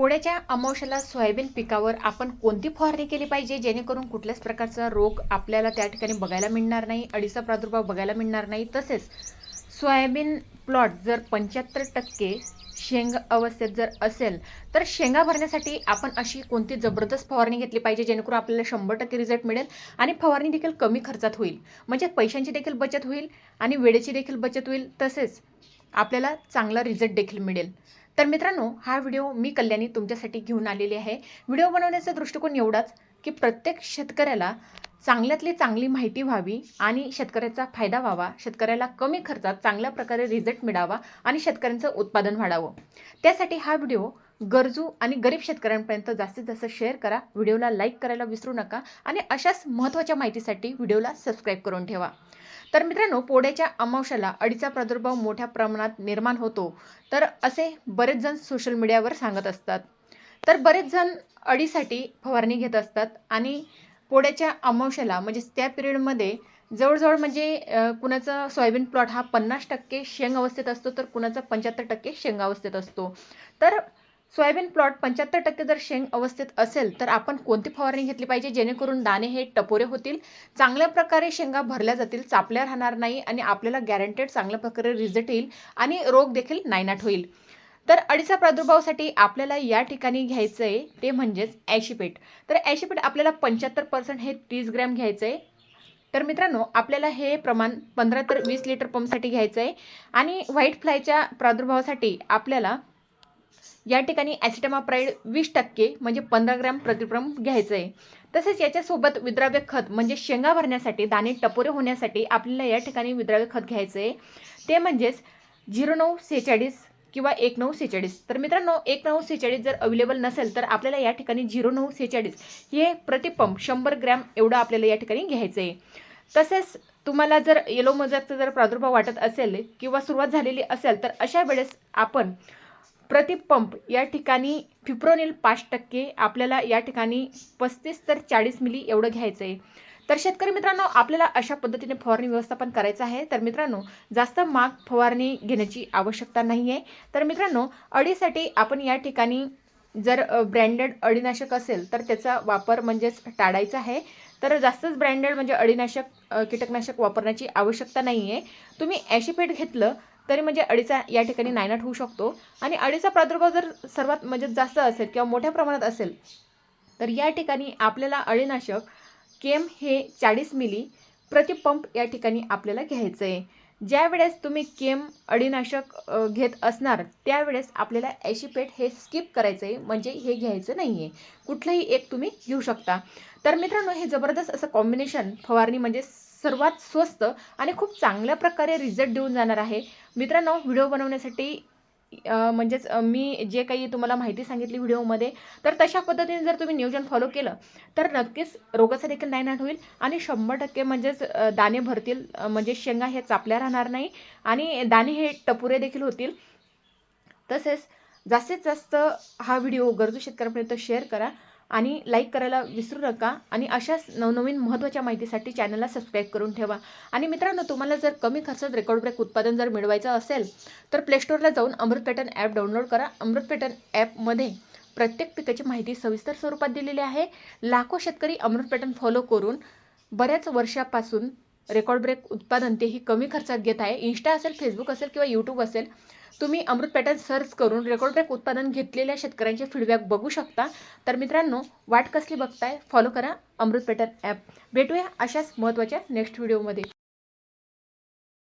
पोळ्याच्या अमावश्याला सोयाबीन पिकावर आपण कोणती फवारणी केली पाहिजे? जेणेकरून कुठल्याच प्रकारचा रोग आपल्याला त्या ठिकाणी बघायला मिळणार नाही अडीचा प्रादुर्भाव बघायला मिळणार नाही. तसेच सोयाबीन प्लॉट जर पंच्याहत्तर टक्के शेंग अवस्थेत जर असेल तर शेंगा भरण्यासाठी आपण अशी कोणती जबरदस्त फवारणी घेतली पाहिजे? जेणेकरून आपल्याला शंभर टक्के रिझल्ट मिळेल आणि फवारणी देखील कमी खर्चात होईल. म्हणजे पैशांची देखील बचत होईल आणि वेळेची देखील बचत होईल. तसेच आपल्याला चांगला रिझल्ट देखील मिळेल. तर मित्रांनो हा व्हिडिओ मी कल्याणी तुमच्यासाठी घेऊन आलेली आहे. व्हिडिओ बनवण्याचा दृष्टिकोन एवढाच की प्रत्येक शेतकऱ्याला चांगल्यातली चांगली माहिती व्हावी आणि शेतकऱ्याचा फायदा व्हावा शेतकऱ्याला कमी खर्चात चांगल्या प्रकारे रिझल्ट मिळावा आणि शेतकऱ्यांचं उत्पादन वाढावं. त्यासाठी हा व्हिडिओ गरजू आणि गरीब शेतकऱ्यांपर्यंत जास्तीत जास्त शेअर करा व्हिडिओला लाईक करायला विसरू नका आणि अशाच महत्त्वाच्या माहितीसाठी व्हिडिओला सबस्क्राईब करून ठेवा. तर मित्रांनो पोळ्याच्या अमावश्याला अडीचा प्रादुर्भाव मोठ्या प्रमाणात निर्माण होतो. तर असे बरेच जण सोशल मीडियावर सांगत असतात. तर बरेच जण अडीसाठी फवारणी घेत असतात आणि पोळ्याच्या अमावश्याला म्हणजेच त्या पिरियडमध्ये जवळजवळ म्हणजे कुणाचा सोयाबीन प्लॉट हा पन्नास टक्के शेंग अवस्थेत असतो तर कुणाचा पंच्याहत्तर टक्के शेंग अवस्थेत असतो. तर सोयाबीन प्लॉट पंच्याहत्तर टक्के जर शेंग अवस्थेत असेल तर आपण कोणती फवारणी घेतली पाहिजे? जेणेकरून दाणे हे टपोरे होतील चांगल्या प्रकारे शेंगा भरल्या जातील चापल्या राहणार नाही आणि आपल्याला गॅरंटेड चांगल्या प्रकारे रिझल्ट येईल आणि रोग देखील नायनाट होईल. तर अडीचा प्रादुर्भावासाठी आपल्याला या ठिकाणी घ्यायचं आहे ते म्हणजेच ॲशिपेट तर ॲशिपेट आपल्याला पंच्याहत्तर पर्सेंट हे तीस ग्रॅम घ्यायचं आहे तर मित्रांनो आपल्याला हे प्रमाण पंधरा तर वीस लिटर पंपसाठी घ्यायचं आहे आणि व्हाईट फ्लायच्या प्रादुर्भावासाठी आपल्याला या ठिकाणी ॲसिटमाप्राईड वीस टक्के म्हणजे पंधरा ग्रॅम प्रतिप्रम घ्यायचं आहे तसेच याच्यासोबत विद्राव्य खत म्हणजे शेंगा भरण्यासाठी दाणे टपोरे होण्यासाठी आपल्याला या ठिकाणी विद्राव्य खत घ्यायचं आहे ते म्हणजेच झिरो नऊ सेहेचाळीस किंवा एक नऊ सेहेचाळीस. तर मित्रांनो एक नऊ सेहेचाळीस जर अवेलेबल नसेल तर आपल्याला या ठिकाणी झिरो नऊ सेहेचाळीस हे प्रतिपंप शंभर ग्रॅम एवढं आपल्याला या ठिकाणी घ्यायचं आहे तसेच तुम्हाला जर येलो मजरचा जर प्रादुर्भाव वाटत असेल किंवा सुरुवात झालेली असेल तर अशा वेळेस आपण प्रतिपंप या ठिकाणी फिप्रोनिल पाच टक्के आपल्याला या ठिकाणी पस्तीस तर चाळीस मिली एवढं घ्यायचं आहे तर शेतकरी मित्रांनो आपल्याला अशा पद्धतीने फवारणी व्यवस्थापन करायचं आहे. तर मित्रांनो जास्त माग फवारणी घेण्याची आवश्यकता नाही आहे तर मित्रांनो अडीसाठी आपण या ठिकाणी जर ब्रँडेड अळीनाशक असेल तर त्याचा वापर म्हणजेच टाळायचा आहे. तर जास्तच ब्रँडेड म्हणजे अळीनाशक कीटकनाशक वापरण्याची आवश्यकता नाही आहे तुम्ही ॲशिपेट घेतलं तरी म्हणजे अळीचा या ठिकाणी नायनाट होऊ शकतो. आणि अळीचा प्रादुर्भाव जर सर्वात म्हणजे जास्त असेल किंवा मोठ्या प्रमाणात असेल तर या ठिकाणी आपल्याला अळीनाशक केम हे चाळीस मिली प्रतिपंप या ठिकाणी आपल्याला घ्यायचं आहे ज्या वेळेस तुम्ही केम अळीनाशक घेत असणार त्यावेळेस आपल्याला ॲशिपेट हे स्किप करायचं आहे म्हणजे हे घ्यायचं नाही आहे कुठलंही एक तुम्ही घेऊ शकता. तर मित्रांनो हे जबरदस्त असं कॉम्बिनेशन फवारणी म्हणजे सर्वात स्वस्त आणि खूप चांगल्या प्रकारे रिझल्ट देऊन जाणार आहे. मित्रांनो व्हिडिओ बनवण्यासाठी म्हणजेच मी जे काही तुम्हाला माहिती सांगितली व्हिडिओमध्ये तर तशा पद्धतीने जर तुम्ही नियोजन फॉलो केलं तर नक्कीच रोगाचा देखील नायनाट होईल आणि शंभर टक्के म्हणजेच दाणे भरतील म्हणजे शेंगा हे चापल्या राहणार नाही आणि दाणे हे टपुरे देखील होतील. तसेच जास्तीत जास्त हा व्हिडिओ गरजू शेतकऱ्यांपर्यंत शेअर करा. आणि लाईक करायला विसरू नका आणि अशाच नवनवीन महत्त्वाच्या माहितीसाठी चॅनलला सबस्क्राईब करून ठेवा. आणि मित्रांनो तुम्हाला जर कमी खर्चात रेकॉर्ड ब्रेक उत्पादन जर मिळवायचं असेल तर प्लेस्टोरला जाऊन अमृत पॅटर्न ॲप डाउनलोड करा. अमृत पॅटर्न ॲपमध्ये प्रत्येक पिकाची माहिती सविस्तर स्वरूपात दिलेली आहे. लाखो शेतकरी अमृत पॅटर्न फॉलो करून बऱ्याच वर्षापासून रेकॉर्ड ब्रेक उत्पादन तेही कमी खर्चात घेत आहे. इन्स्टा असेल फेसबुक असेल किंवा यूट्यूब असेल तुम्ही अमृत पॅटर्न सर्च करून रेकॉर्ड ब्रेक उत्पादन घेतलेल्या शेतकऱ्यांचे फीडबॅक बघू शकता. तर मित्रांनो वाट कसली बघताय? फॉलो करा अमृत पॅटर्न ॲप भेटूया अशाच महत्त्वाच्या नेक्स्ट व्हिडिओमध्ये